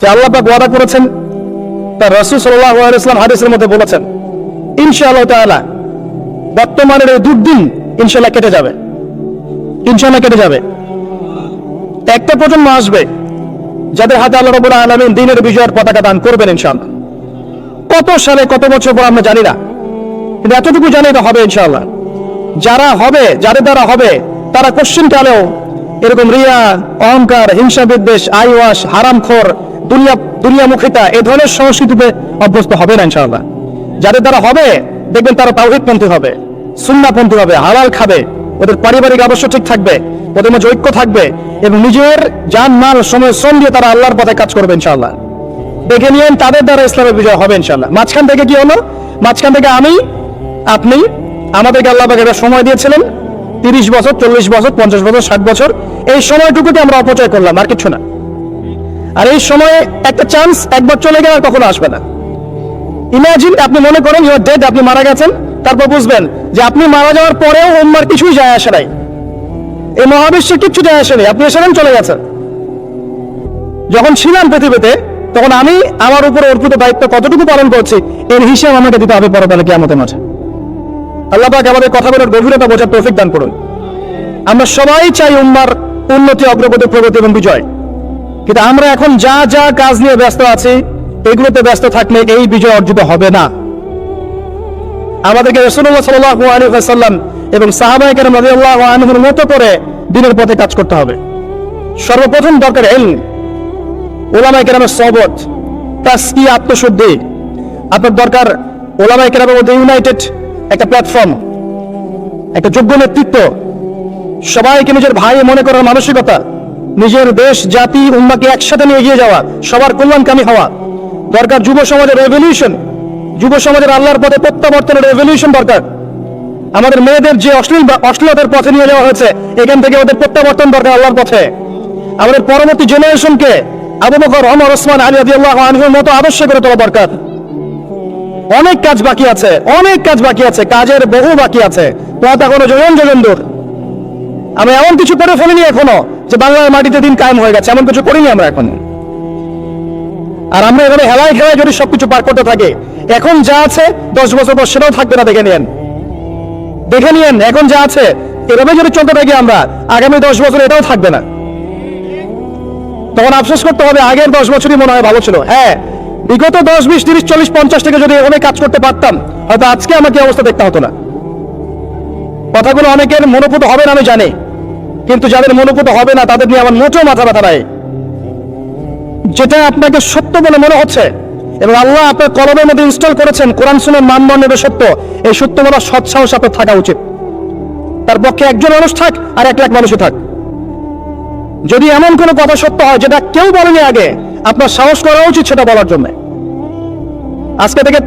যে আল্লাহ পাক ওয়াদা করেছেন তার রসুল সাল্লাহ ইসলাম হাদিসের মধ্যে বলেছেন, ইনশাআল্লাহ তাআলা বর্তমানের এই দুর্দিন ইনশাআল্লাহ কেটে যাবে। ইনশাআল্লাহ কেটে যাবে। একটা প্রজন্ম আসবে যাদের হাতে আল্লাহ রবুল্লাহ আলমিন দিনের বিজয়ের পতাকা দান করবেন ইনশাআল্লাহ। কত সালে, কত বছর পর আমরা জানি না, কিন্তু এতটুকু জানি এটা হবে ইনশাআল্লাহ। যারা হবে, যাদের দ্বারা হবে, তারা কোশ্চিন কালেও এরকম রিয়া, অহংকার, হিংসা বিদ্বেষ, আইওয়াস, হারামখোর, দুনিয়া, দুনিয়ামুখিতা, এ ধরনের সংস্কৃতিতে অভ্যস্ত হবে না ইনশাআল্লাহ। যাদের দ্বারা হবে, দেখবেন তারা তাওহিদপন্থী হবে সুন্নাপন্থী হবে, হালাল খাবে, ওদের পারিবারিক আবশ্য ঠিক থাকবে, ওদের মধ্যে ঐক্য থাকবে এবং নিজের জান মাল, সময়, শ্রম দিয়ে তারা আল্লাহর পথে কাজ করবে ইনশাআল্লাহ। দেখে নিয়েন তাদের দ্বারা ইসলামের বিজয় হবে ইনশাআল্লাহ। মাঝখান থেকে কি হলো মাঝখান থেকে আমি, আপনি, আমাদেরকে আল্লাহ সময় দিয়েছিলেন। তিরিশ বছর, চল্লিশ বছর, পঞ্চাশ বছর, ষাট বছর, এই সময়টুকুতে আমরা অপচয় করলাম, আর কিছু না। আর এই সময়ে একটা চান্স একবার চলে গেলে আর কখনো আসবে না। ইমাজিন আপনি মনে করেন ইউর ডেড আপনি মারা গেছেন, তারপর বুঝবেন যে আপনি মারা যাওয়ার পরেও উম্মার কিছুই যায় আসে নাই। এই মহাবিশ্বে কিচ্ছু যায় আসেনি আপনি এসেছেন, চলে গেছেন। যখন ছিলাম পৃথিবীতে, তখন আমি আমার উপর অর্পিত দায়িত্ব কতটুকু পালন করছি, এর হিসাব আমাকে দিতে হবে পরকালে কেমতের মাঝে। আল্লাহ পাক আমাদের কথাগুলোর গভীরতা বোঝার তৌফিক দান করুন। আমরা সবাই চাই উম্মার উন্নতি, অগ্রগতি, প্রগতি এবং বিজয়। কিন্তু আমরা এখন যা যা কাজ নিয়ে ব্যস্ত আছি, এগুলোতে ব্যস্ত থাকলে এই বিজয় অর্জিত হবে না। আমাদেরকে রসুল্লাহ সাল্লাহ আলী সাল্লাম এবং সাহাবাই কেরাম রাজিউল্লাহ আনহুর মতো করে দিনের পথে কাজ করতে হবে। সর্বপ্রথম দরকার এল ওলামাই কেরামের সবত তাস্কি আত্মশুদ্ধি। আপনার দরকার ওলামাই কেরামের মধ্যে ইউনাইটেড একটা প্ল্যাটফর্ম একটা যোগ্য নেতৃত্ব। সবাইকে নিজের ভাই মনে করার মানসিকতা, নিজের দেশ, জাতি, উম্মাকে একসাথে নিয়ে এগিয়ে যাওয়া, সবার কল্যাণকামী হওয়া। দরকার যুব সমাজের রেভলিউশন যুব সমাজের আল্লাহর পথে প্রত্যাবর্তনের রেভলিউশন দরকার। আমাদের মেয়েদের যে অশ্লীল অশ্লীলতার পথে নিয়ে যাওয়া হয়েছে, এখান থেকে ওদের প্রত্যাবর্তন দরকার আল্লাহর পথে। আমাদের পরবর্তী জেনারেশনকে আবু বকর অমর ওসমান, আলী আদিয়াল্লাহ আনহুর মতো আদর্শ করে তোলা দরকার। অনেক কাজ বাকি আছে, অনেক কাজ বাকি আছে, কাজের বহু বাকি আছে। এখনও আমি এমন কিছু করে ফেলিনি এখনও যে বাংলার মাটিতে দিন কায়েম হয়ে গেছে, এমন কিছু করিনি আমরা এখন। আর আমরা এভাবে হেলায় খেলায় যদি সবকিছু পার করতে থাকি, এখন যা আছে, দশ বছর পর সেটাও থাকবে না, দেখে নিয়েন। দেখে নিয়েন, এখন যা আছে, এভাবে যদি চলতে থাকি আমরা, আগামী দশ বছর এটাও থাকবে না। তখন আফসোস করতে হবে, আগের দশ বছরই মনে হয় ভালো ছিল। হ্যাঁ বিগত দশ, বিশ, তিরিশ, চল্লিশ, পঞ্চাশ থেকে যদি এভাবে কাজ করতে পারতাম, হয়তো আজকে আমাকে অবস্থা দেখতে হতো না। কথাগুলো অনেকের মনোপুত হবে না, আমি জানি। কিন্তু যাদের মনোপুত হবে না, তাদের নিয়ে আমার মোটেও মাথা ব্যথা নাই। যেটা আপনাকে সত্য বলে মনে হচ্ছে, এবং আল্লাহ আপনার কলমের মধ্যে ইনস্টল করেছেন, কোরআন শুনে মানদণ্ডের সত্য। এই সত্য বলার সৎসাহস আপনার থাকা উচিত। তার পক্ষে একজন মানুষ থাক আর এক লাখ মানুষই থাক। যদি এমন কোনো কথা সত্য হয়, যেটা কেউ বলেনি আগে, আপনার সাহস করা উচিত সেটা বলার জন্য। আজকে থেকে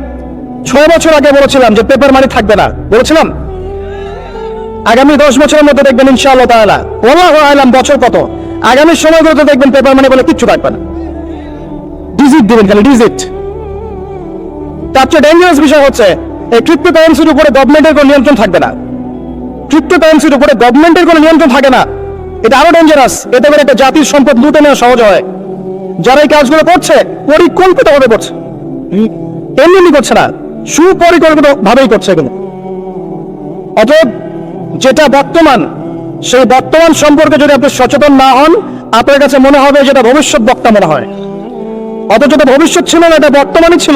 ছয় বছর আগে বলেছিলাম যে পেপার মানি থাকবে না। বলেছিলাম? আগামী দশ বছরের মধ্যে দেখবেন ইনশাআল্লাহ ওয়াল্লাহু আলাম, বছর কত? আগামী সময়গুলোতে দেখবেন পেপার মানি বলে কিচ্ছু থাকবে না। ডিজিট দিবেন খালি ডিজিট তার চেয়ে ডেঞ্জারাস বিষয় হচ্ছে, এই ক্রিপ্টো কারেন্সির উপরে গভর্নমেন্টের কোনো নিয়ন্ত্রণ থাকবে না। ক্রিপ্টো কারেন্সির উপরে গভর্নমেন্টের কোনো নিয়ন্ত্রণ থাকে না। এটা আরও ডেঞ্জারাস এতে করে একটা জাতির সম্পদ লুটে নেওয়া সহজ হয়। যারা এই কাজগুলো করছে পরিকল্পিত ভাবে করছে। এমনি করছে না। সুপরিকল্পিত ভাবেই করছে এগুলো। অতএব যেটা বর্তমান, সেই বর্তমান সম্পর্কে যদি আপনি সচেতন না হন, আপনার কাছে মনে হবে যেটা ভবিষ্যৎ বক্তা মনে হয়। অথচ ভবিষ্যৎ ছিল না, এটা বর্তমানই ছিল।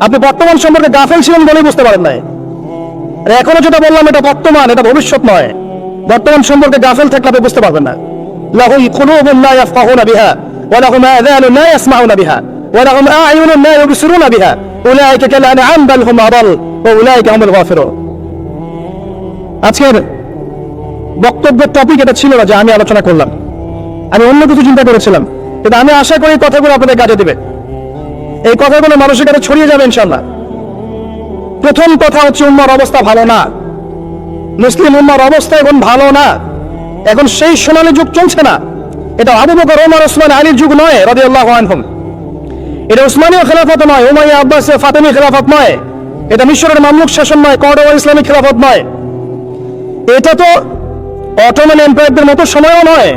আপনি বর্তমান সম্পর্কে গাফেল ছিলেন বলেই বুঝতে পারেন নাই। এখনও যেটা বললাম, এটা বর্তমান, এটা ভবিষ্যৎ নয়। বর্তমান সম্পর্কে গাফেল থাকলে আপনি বুঝতে পারবেন না। লাহুম কুলুবুন বিহা, ওয়া বিহা ওয়া বিহা। উলাইকা কাল আনআম বাল হুম আদাল ওয়া উলাইকা হুমুল গাফিরুন আজকের বক্তব্যের টপিক এটা ছিল না যে আমি আলোচনা করলাম। আমি অন্য কিছু চিন্তা করেছিলাম। কিন্তু আমি আশা করি কথাগুলো আপনাদের কাজে দেবে। এই কথাগুলো মানুষের কাছে ছড়িয়ে যাবে ইনশাল্লাহ প্রথম কথা হচ্ছে উম্মার অবস্থা ভালো না। মুসলিম উম্মার অবস্থা এখন ভালো না। এখন সেই সোনালী যুগ চলছে না। এটা আবু বকর ওমর ওসমান, আলীর যুগ নয়, রাদিয়াল্লাহু আনহুম। এটা উসমানীয় খেলাফত নয়, উমাইয়া আব্বাস ফাতেমি খেলাফত নয়। এটা মিশরের মামলুক শাসন নয় কর্ডোবা ইসলামিক খেলাফত নয়। এটা তো অটোমান এম্পায়ারদের মতো সময়ও নয়,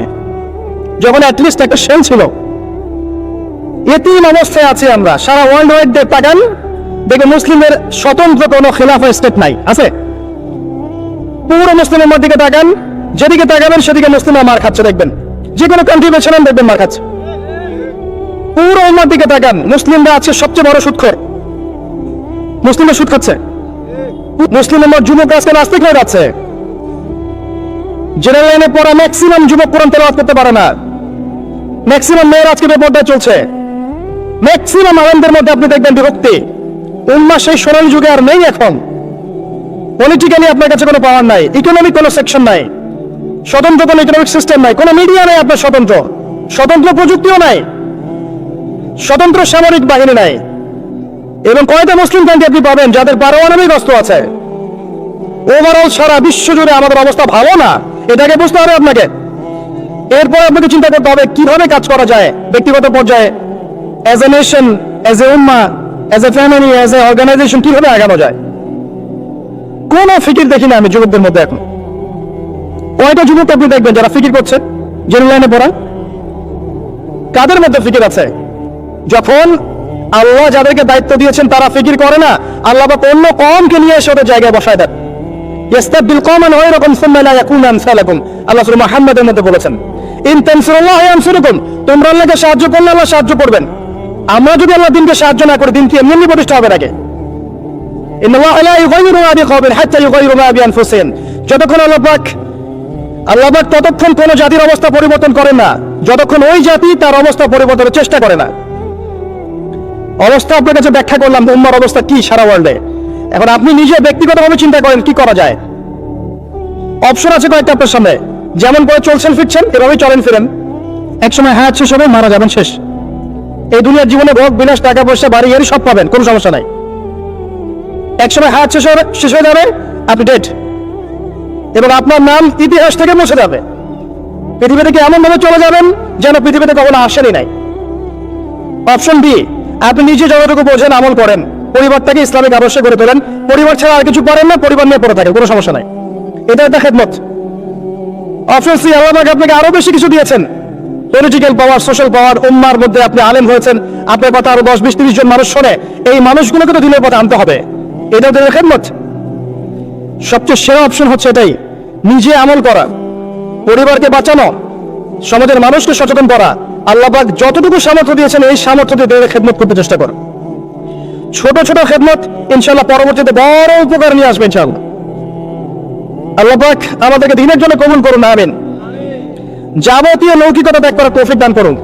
যখন অ্যাটলিস্ট একটা সেন ছিল। এতিম অবস্থায় আছি আমরা, সারা ওয়ার্ল্ড ওয়াইড তাকান, দেখবে মুসলিমদের স্বতন্ত্র কোনো খেলাফা স্টেট নাই, আছে? পুরো মুসলিম উম্মার দিকে তাকান, যেদিকে তাকাবেন সেদিকে মুসলিমরা মার খাচ্ছে, দেখবেন। যে কোনো কান্ট্রি বেছে দেখবেন মার খাচ্ছে। পুরো উম্মার দিকে তাকান। মুসলিমরা আছে সবচেয়ে বড় সুৎখর। মুসলিমরা সুদ খাচ্ছে। মুসলিম উম্মার যুবক আজকে নাস্তিক হয়ে যাচ্ছে। জেনারেল লাইনে পড়া ম্যাক্সিমাম যুবক কোরআন তেলাওয়াত করতে পারে না। ম্যাক্সিমাম মেয়ের আজকে চলছে। ম্যাক্সিমাম আলেমদের মধ্যে আপনি দেখবেন বিভক্তি। উম্মা সেই সোনালী যুগে আর নেই এখন। পলিটিক্যালি আপনার কাছে কোনো পাওয়ার নাই। ইকোনমিক কোনো সেকশন নাই। স্বতন্ত্র কোনো ইকোনমিক সিস্টেম নাই। কোনো মিডিয়া নাই আপনার স্বতন্ত্র। স্বতন্ত্র প্রযুক্তিও নাই। স্বতন্ত্র সামরিক বাহিনী নাই। এবং কয়টা মুসলিম কান্ট্রি আপনি পাবেন যাদের পারমাণবিক অস্ত্র আছে? ওভারঅল সারা বিশ্ব জুড়ে আমাদের অবস্থা ভালো না? এটাকে বুঝতে হবে আপনাকে। এরপর আপনাকে চিন্তা করতে হবে, কীভাবে কাজ করা যায় ব্যক্তিগত পর্যায়ে? As a nation as a Umma as a family as a organization কীভাবে আগানো যায়? কোনো ফিকির দেখি না আমি যুবকদের মধ্যে এখন। কয়টা যুবক আপনি দেখবেন যারা ফিকির করছে? জেনারেল লাইনে পড়া। কাদের মধ্যে ফিকির আছে? যখন আল্লাহ যাদেরকে দায়িত্ব দিয়েছেন তারা ফিকির করে না, আল্লাহ বা অন্য কমকে নিয়ে এসে ওদের জায়গায় বসায় দেন। কমান ওই রকম সুম্মা লা ইয়াকুনু আমসালাকুম। আল্লাহ মধ্যে বলেছেন, ইন তানসুরুল্লাহ ইয়ানসুরুকুম তোমরা আল্লাহকে সাহায্য করলে আল্লাহ সাহায্য করবেন। আমরা যদি আল্লাহ দিনকে সাহায্য না করি, দিন কি এমনি প্রতিষ্ঠা হবে নাকি? ইন্নাল্লাহ লা ইউগাইয়িরু মা বিকওমিন হাত্তা ইউগাইয়িরু মা বিআনফুসিহিম। যতক্ষণ আল্লাহ পাক আল্লাহ পাক ততক্ষণ কোন জাতির অবস্থা পরিবর্তন করেন না, যতক্ষণ ওই জাতি তার অবস্থা পরিবর্তনের চেষ্টা করে না। অবস্থা আপনার কাছে ব্যাখ্যা করলাম, উম্মার অবস্থা কি সারা ওয়ার্ল্ডে এখন আপনি নিজে ব্যক্তিগতভাবে চিন্তা করেন, কি করা যায়? অপশন আছে কয়েকটা আপনার সামনে। যেমন করে চলছেন, ফিরছেন, এভাবেই চলেন, ফিরেন। একসময় হায়াত শেষ হবে, মারা যাবেন, শেষ। এই দুনিয়ার জীবনে ভোগ, বিলাস, টাকা, পয়সা, বাড়ি, গাড়ি সব পাবেন, কোনো সমস্যা নাই। একসময় হায়াত শেষ হবে, শেষ হয়ে যাবে, আপনি ডেট এবং আপনার নাম ইতিহাস থেকে মুছে যাবে। পৃথিবী থেকে এমনভাবে চলে যাবেন যেন পৃথিবীতে কখনো আসেনি নাই। অপশন বি আপনি নিজে যতটুকু বোঝেন, আমল করেন। পরিবারটাকে ইসলামিক আদর্শ করে তোলেন। পরিবার ছাড়া আর কিছু পারেন না, পরিবার নিয়ে পড়ে থাকেন, কোনো সমস্যা নাই। এটা একটা খেদমত। আল্লাহ আপনাকে আরও বেশি কিছু দিয়েছেন। পলিটিক্যাল পাওয়ার সোশ্যাল পাওয়ার উম্মার মধ্যে আপনি আলেম হয়েছেন। আপনার কথা আরও দশ, বিশ, তিরিশ জন মানুষ শোনে। এই মানুষগুলোকে তো দিনের পথে আনতে হবে। এটা ওদের খেদমত। সবচেয়ে সেরা অপশন হচ্ছে এটাই। নিজে আমল করা। পরিবারকে বাঁচানো। সমাজের মানুষকে সচেতন করা। আল্লাহবাক যতটুকু সামর্থ্য দিয়েছেন, এই সামর্থ্য দিয়ে তাদের খেদমত করতে চেষ্টা করো ছোট ছোট খেদমত ইনশাল্লাহ পরবর্তীতে বড় উপকার নিয়ে আসবে ইনশাল্লাহ আল্লাহবাক আমাদেরকে দিনের জন্য কবুল করুন, আমিন। যাবতীয় লৌকিকতা ত্যাগ করার তৌফিক দান করুন।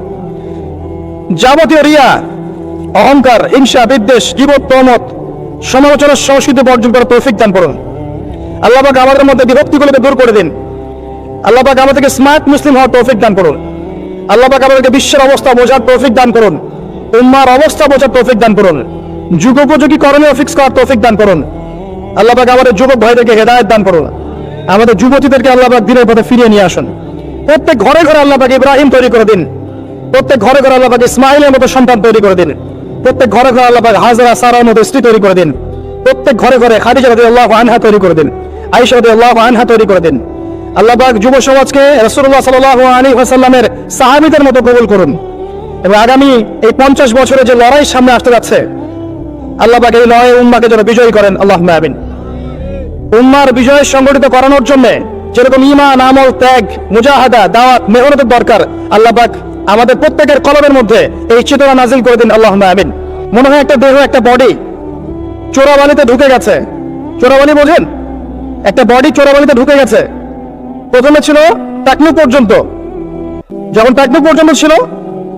যাবতীয় রিয়া, অহংকার, হিংসা, বিদ্বেষ জীবত তমত সমালোচনার সংস্কৃতি বর্জন করার তৌফিক দান করুন। আল্লাহ পাক আমাদের মধ্যে বিভক্তিগুলোকে দূর করে দিন। আল্লাহ পাক আমাদেরকে স্মার্ট মুসলিম হওয়ার তৌফিক দান করুন। আল্লাহ পাক আমাদেরকে বিশ্বের অবস্থা বোঝার তৌফিক দান করুন। উম্মার অবস্থা বোঝার তৌফিক দান করুন। যুগোপযোগী করণীয় ফিক্স করার তৌফিক দান করুন। আল্লাহ পাক আমাদের যুবক ভাইদেরকে হেদায়েত দান করুন। আমাদের যুবতীদেরকে আল্লাহ পাক দিনের পথে ফিরিয়ে নিয়ে আসুন। প্রত্যেক ঘরে ঘরে আল্লাহ পাক ইব্রাহিম তৈরি করে দিন। প্রত্যেক ঘরে ঘরে আল্লাহ পাক ইসমাইলের মতো সন্তান তৈরি করে দিন। প্রত্যেক ঘরে ঘরে আল্লাহ পাক হাজরা সারার মতো স্ত্রী তৈরি করে দিন। প্রত্যেক ঘরে ঘরে খাদিজা রাদিয়াল্লাহু আনহা তৈরি করে দিন। আয়েশা রাদিয়াল্লাহু আনহা তৈরি করে দিন। আল্লাহ পাক যুব সমাজকে রাসূলুল্লাহ সাল্লাল্লাহু আলাইহি ওয়াসাল্লামের সাহাবীদের মতো কবুল করুন। এবং আগামী এই পঞ্চাশ বছরে যে লড়াই সামনে আসতে যাচ্ছে আল্লাহ পাক এই লড়াই উম্মাকে যেন বিজয়ী করেন। আল্লাহ আমিন। উম্মার বিজয় সংগঠিত করানোর জন্য যেরকম ইমান আমল, ত্যাগ, মুজাহাদা, দাওয়াত, মেহনতের দরকার আল্লাহ পাক আমাদের প্রত্যেকের কলমের মধ্যে এই চেতনা নাজিল করে দিন। আল্লাহ আমিন। মনে হয় একটা দেহ, একটা বডি চোরাবালিতে ঢুকে গেছে। চোরাবালি বোঝেন? একটা বডি চোরাবালিতে ঢুকে গেছে। প্রথমে ছিল টাকনু পর্যন্ত। যখন টাকনু পর্যন্ত ছিল,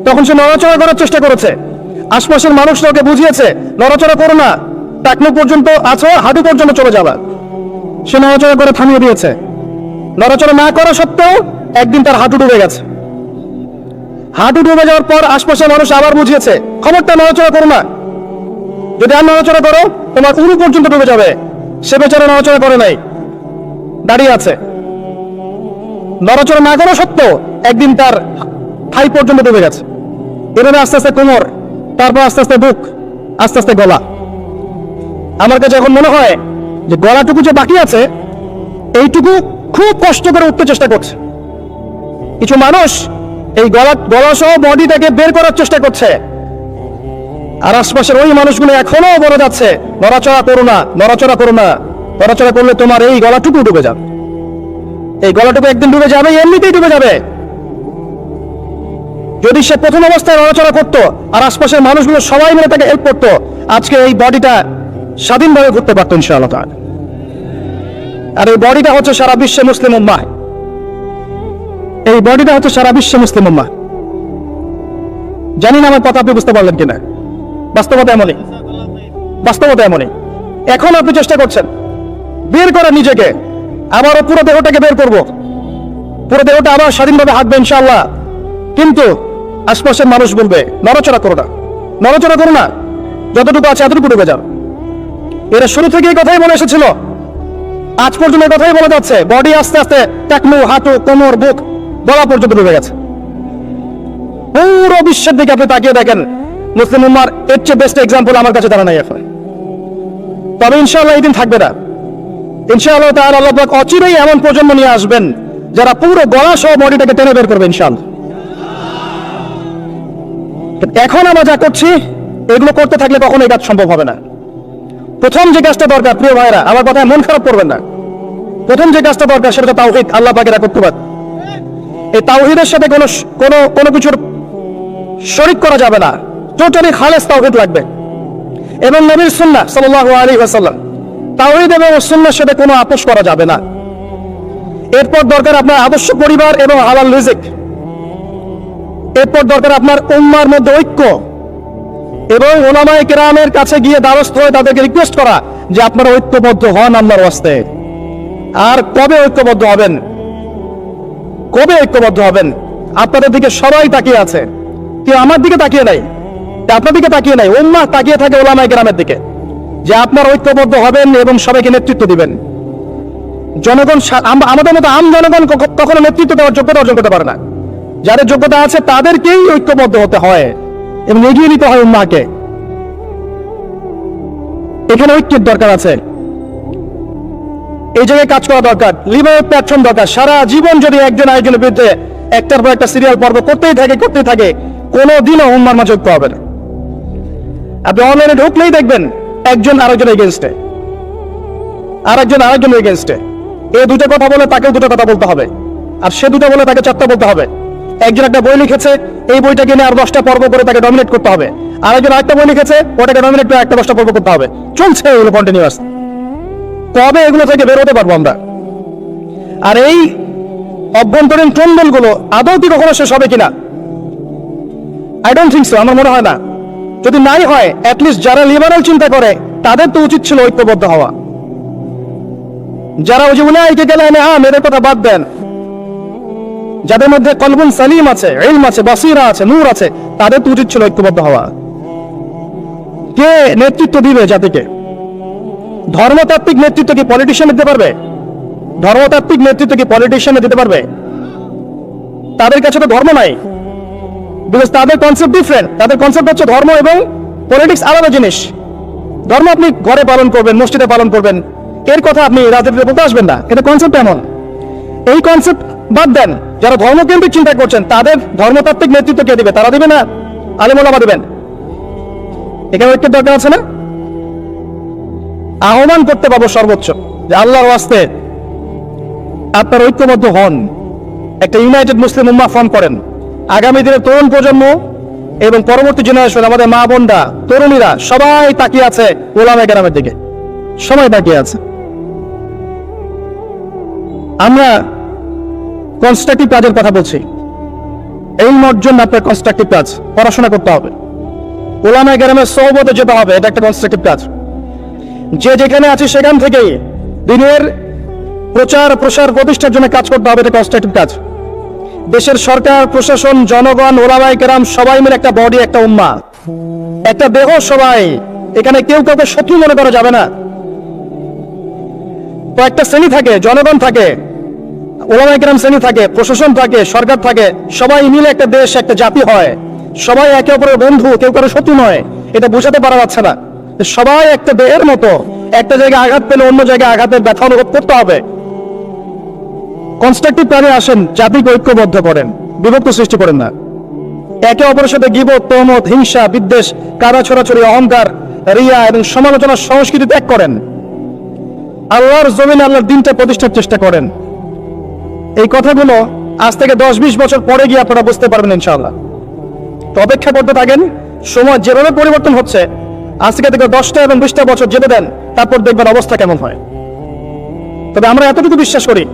তখন সে নড়াচড়া করার চেষ্টা করেছে। আশপাশের মানুষরা ওকে বুঝিয়েছে, নড়াচড়া করো না, টাকনু পর্যন্ত আছো হাঁটু পর্যন্ত চলে যাবা। সে নড়াচড়া করে থামিয়ে দিয়েছে। নড়াচড়া না করা সত্ত্বেও একদিন তার হাঁটু ডুবে গেছে। হাঁটু ডুবে যাওয়ার পর আশপাশের মানুষ আবার বুঝিয়েছে, খবরটা নড়াচড়া করো না। যদি আর নড়াচড়া করো, তোমার উরু পর্যন্ত ডুবে যাবে। সে বেচারা নড়াচড়া করে নাই। দাঁড়িয়ে আছে। নড়াচড়া না করা সত্ত্বেও একদিন তার ঠাই পর্যন্ত ডুবে গেছে। এভাবে আস্তে আস্তে কোমর, তারপর আস্তে আস্তে বুক, আস্তে আস্তে গলা। আমার কাছে এখন মনে হয় যে গলাটুকু যে বাকি আছে, এইটুকু খুব কষ্ট করে উঠতে চেষ্টা করছে। কিছু মানুষ এই গলা গলা সহ বডিটাকে বের করার চেষ্টা করছে। আর আশপাশের ওই মানুষগুলো এখনও বলে যাচ্ছে, নড়াচড়া করো না, নড়াচড়া করো না, নড়াচড়া করলে তোমার এই গলাটুকু ডুবে যাবে। এই গলাটুকু একদিন ডুবে যাবে, এমনিতেই ডুবে যাবে। যদি সে প্রথম অবস্থায় নড়াচড়া করতো আর আশপাশের মানুষগুলো সবাই মিলে তাকে হেল্প করতো, আজকে এই বডিটা স্বাধীনভাবে ঘুরতে পারতো ইনশাআল্লাহ। আর এই বডিটা হচ্ছে সারা বিশ্বে মুসলিম উম্মাহ। এই বডিটা হচ্ছে সারা বিশ্বে মুসলিম উম্মাহ। জানি না আমার কথা আপনি বুঝতে পারলেন কিনা। বাস্তবতা এমনই। বাস্তবতা এমনই। এখন আপনি চেষ্টা করছেন। বের করার নিজেকে। আবারও পুরো দেহটাকে বের করব। পুরো দেহটা আবার স্বাধীনভাবে হাঁটবে ইনশাল্লাহ কিন্তু আশপাশের মানুষ বলবে, নড়াচড়া করো না। নড়াচড়া করো না। যতটুকু আছে এতটুকু ডুবে যাও। এরা শুরু থেকে এই কথাই বলে এসেছিল। আজ পর্যন্ত এই কথাই বলে যাচ্ছে বডি আস্তে আস্তে টাকনু হাঁটু, কোমর, বুক গলা পর্যন্ত ডুবে গেছে। পুরো বিশ্বের দিকে আপনি তাকিয়ে দেখেন। মুসলিম উম্মার এর চেয়ে বেস্ট এক্সাম্পল আমার কাছে দাঁড়া নাই এখন। তবে ইনশাল্লাহ এই দিন থাকবে না। ইনশাআল্লাহ তার আল্লাহ পাক অচিরেই এমন প্রজন্ম নিয়ে আসবেন যারা পুরো গলা সহ বডিটাকে টেনে বের করবে ইনশাআল্লাহ। এখন আমরা যা করছি, এগুলো করতে থাকলে কখনো এই কাজ সম্ভব হবে না। প্রথম যে কাজটা দরকার, প্রিয় ভাইরা আমার কথায় মন খারাপ করবেন না। প্রথম যে কাজটা দরকার, সেটা তাওহিদ, আল্লাহ পাকের পারে এই তাওহিদের সাথে কোনো কোনো কোনো কিছুর শরিক করা যাবে না। টোটালি খালেস তাওহিদ লাগবে। এবং নবীর সুন্নাহ সাল্লাল্লাহু আলাইহি ওয়াসাল্লাম তাওহিদ এবং সুন্নাহর সাথে কোনো আপোষ করা যাবে না। এরপর দরকার আপনার আদর্শ পরিবার এবং হালাল রিজিক। এরপর দরকার আপনার উম্মার মধ্যে ঐক্য। এবং ওলামায়ে কেরামের কাছে গিয়ে দ্বারস্থ হয়ে তাদেরকে রিকোয়েস্ট করা যে আপনারা ঐক্যবদ্ধ হন আল্লাহর ওয়াস্তে। আর কবে ঐক্যবদ্ধ হবেন? কবে ঐক্যবদ্ধ হবেন? আপনাদের দিকে সবাই তাকিয়ে আছে। কেউ আমার দিকে তাকিয়ে নাই। আপনার দিকে তাকিয়ে নাই। উম্মাহ তাকিয়ে থাকে ওলামায়ে কেরামের দিকে। যে আপনার ঐক্যবদ্ধ হবেন এবং সবাইকে নেতৃত্ব দিবেন। জনগণ আম- আমাদের মতো আম জনগণ কখ- কখনো নেতৃত্ব দেওয়ার যোগ্যতা অর্জন করতে পারে না। যাদের যোগ্যতা আছে তাদেরকেই ঐক্যবদ্ধ হতে হয় এবং এগিয়ে নিতে হয় উম্মাকে এখানে ঐক্যের দরকার আছে। এই জায়গায় কাজ করা দরকার। লিভারের প্ল্যাটফর্ম দরকার। সারা জীবন যদি একজন আরেকজনের বিরুদ্ধে একটার পর একটা সিরিয়াল পর্ব করতেই থাকে করতেই থাকে কোনো দিনও উম্মার মাঝে ঐক্য হবে না। আপনি অনলাইনে ঢুকলেই দেখবেন একজন আরেকজন এগেনস্টে আরেকজন আরেকজন এগেনস্টে এই দুটো কথা বলে তাকেও দুটো কথা বলতে হবে। আর সে দুটো বলে তাকে চারটা বলতে হবে। একজন একটা বই লিখেছে, এই বইটাকে নিয়ে আর দশটা পর্ব করে তাকে ডমিনেট করতে হবে। আর একজন আরেকটা বই লিখেছে, ওটাকে ডমিনেট করে একটা দশটা পর্ব করতে হবে। চলছে এগুলো কন্টিনিউয়াস কবে এগুলো থেকে বেরোতে পারব আমরা? আর এই অভ্যন্তরীণ ট্রম্বলগুলো আদৌ কি কখনো শেষ হবে কিনা? আই ডোন্ট থিঙ্ক সো আমার মনে হয় না। যদি নাই হয় অ্যাটলিস্ট যারা লিবারাল চিন্তা করে, তাদের তো উচিত ছিল ঐক্যবদ্ধ হওয়া। যারা ওই যে গেলে আম এদের কথা বাদ দেন। যাদের মধ্যে কলবুন সালিম আছে, ইলম আছে, বাসিরা আছে, নূর আছে, তাদের তো উচিত ছিল ঐক্যবদ্ধ হওয়া। কে নেতৃত্ব দিবে জাতিকে? ধর্মতাত্ত্বিক নেতৃত্ব কি পলিটিশিয়ান দিতে পারবে? ধর্মতাত্ত্বিক নেতৃত্ব কি পলিটিশিয়ান দিতে পারবে? তাদের কাছে তো ধর্ম নাই। বিকজ তাদের কনসেপ্ট ডিফারেন্ট তাদের কনসেপ্ট হচ্ছে ধর্ম এবং পলিটিক্স আলাদা জিনিস। ধর্ম আপনি ঘরে পালন করবেন, মসজিদে পালন করবেন। এর কথা আপনি রাজনীতিতে বলতে আসবেন না। এটা কনসেপ্ট এমন। এই কনসেপ্ট বাদ দেন। যারা ধর্মকেন্দ্রিক চিন্তা করছেন, তাদের ধর্মতাত্ত্বিক নেতৃত্ব কে দিবে? তারা দিবে না। আলিমুলামা দিবেন। এখানে ঐক্যের দরকার আছে না? আহ্বান করতে পাবো সর্বোচ্চ যে আল্লাহর আপনার ঐক্যবদ্ধ হন। একটা ইউনাইটেড মুসলিম উম্মা ফর্ম করেন। আগামী দিনে তরুণ প্রজন্ম এবং পরবর্তী জেনারেশন আমাদের মা বোনরা, তরুণীরা সবাই তাকিয়ে আছে ওলামা গ্রামের দিকে। সবাই তাকিয়ে আছে। আমরা কনস্ট্রাকটিভ কাজের কথা বলছি। এই অর্জন আপনার কনস্ট্রাকটিভ কাজ, পড়াশোনা করতে হবে। ওলামা গ্রামের সহবতে যেতে হবে, এটা একটা কনস্ট্রাকটিভ কাজ। যে যেখানে আছে সেখান থেকেই দিনের প্রচার প্রসার প্রতিষ্ঠার জন্য কাজ করতে হবে, এটা কনস্ট্রাকটিভ কাজ। দেশের সরকার, প্রশাসন, জনগণ ওলামাই কেরাম সবাই মিলে একটা বডি একটা উম্মা একটা দেহ সবাই। এখানে কেউ কাউকে শত্রু মনে করা যাবে না। তো একটা শ্রেণি থাকে, জনগণ থাকে ওলামাই কেরাম শ্রেণি থাকে, প্রশাসন থাকে, সরকার থাকে, সবাই মিলে একটা দেশ, একটা জাতি হয়। সবাই একে অপরের বন্ধু, কেউ কারও শত্রু নয়। এটা বোঝাতে পারা যাচ্ছে না। সবাই একটা দেহের মতো। একটা জায়গায় আঘাত পেলে অন্য জায়গায় আঘাতের ব্যথা অনুভব করতে হবে। কনস্ট্রাকটিভ প্ল্যানে আসেন জাতিকে ঐক্যবদ্ধ করেন। বিভক্ত সৃষ্টি করেন না। একে অপরের সাথে গিবত, তহমত, হিংসা, বিদ্বেষ, কারা ছড়াছড়ি, অহংকার, রিয়া এবং সমালোচনার সংস্কৃতি ত্যাগ করেন। আল্লাহর জমিনে আল্লাহর দিনটা প্রতিষ্ঠার চেষ্টা করেন। এই কথাগুলো আজ থেকে দশ বিশ বছর পরে গিয়ে আপনারা বুঝতে পারবেন ইনশাআল্লাহ। তো অপেক্ষা করতে থাকেন, সময় যেভাবে পরিবর্তন হচ্ছে, আজ থেকে থেকে দশটা এবং বিশটা বছর যেতে দেন, তারপর দেখবেন অবস্থা কেমন হয়। তবে আমরা এতটুকু বিশ্বাস করি